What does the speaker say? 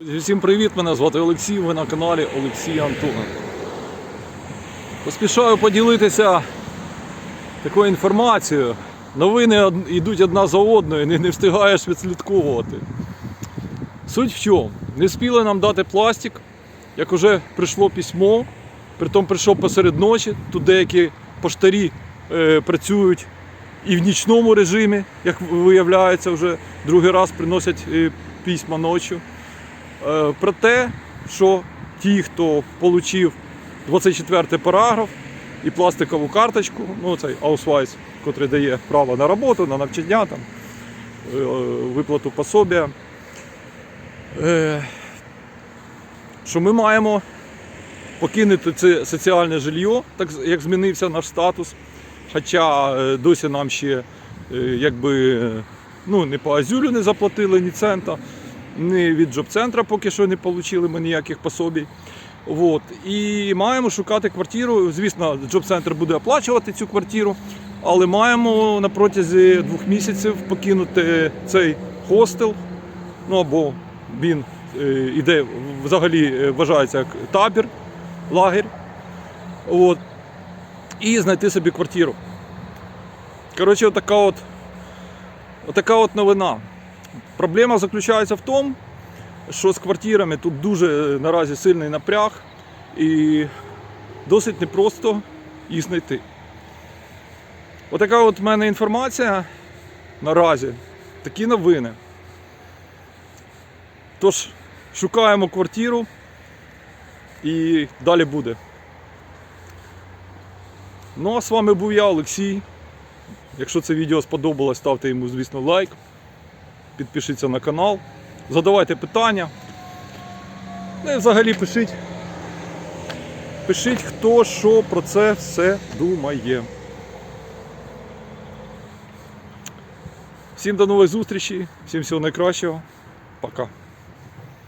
Всім привіт! Мене звати Олексій. Ви на каналі Олексій Антоненко. Поспішаю поділитися такою інформацією. Новини йдуть одна за одною, не, не встигаєш відслідковувати. Суть в чому? Не спіли нам дати пластик, як уже прийшло письмо, притом прийшов посеред ночі. Тут деякі поштарі е, працюють і в нічному режимі, як виявляється, вже другий раз приносять е, письма ночі. Е, про те, що ті, хто отримав 24 параграф і пластикову карточку, ну цей аусвайс, який дає право на роботу, на навчання, там, е, виплату пособія, е, що ми маємо покинути це соціальне жилье, так як змінився наш статус. Хоча досі нам ще якби ну, не по Азюлю не заплатили ні цента, ні від джоб-центра поки що не отримали ми ніяких пособій. От. І маємо шукати квартиру. Звісно, джоб-центр буде оплачувати цю квартиру, але маємо на протязі двох місяців покинути цей хостел. Ну або він е, іде взагалі е, вважається як табір, лагерь. От. І знайти собі квартиру. Коротше, отака от, отака от новина. Проблема заключається в тому, що з квартирами тут дуже е, наразі сильний напряг і досить непросто їх знайти. Отака от в мене інформація наразі. Такі новини. Тож, шукаємо квартиру і далі буде. Ну а з вами був я, Олексій. Якщо це відео сподобалось, ставте йому, звісно, лайк. Підпишіться на канал, задавайте питання. Ну і взагалі пишіть. Пишіть, хто що про це все думає. Всім до нових зустрічей, всім всього найкращого. Пока.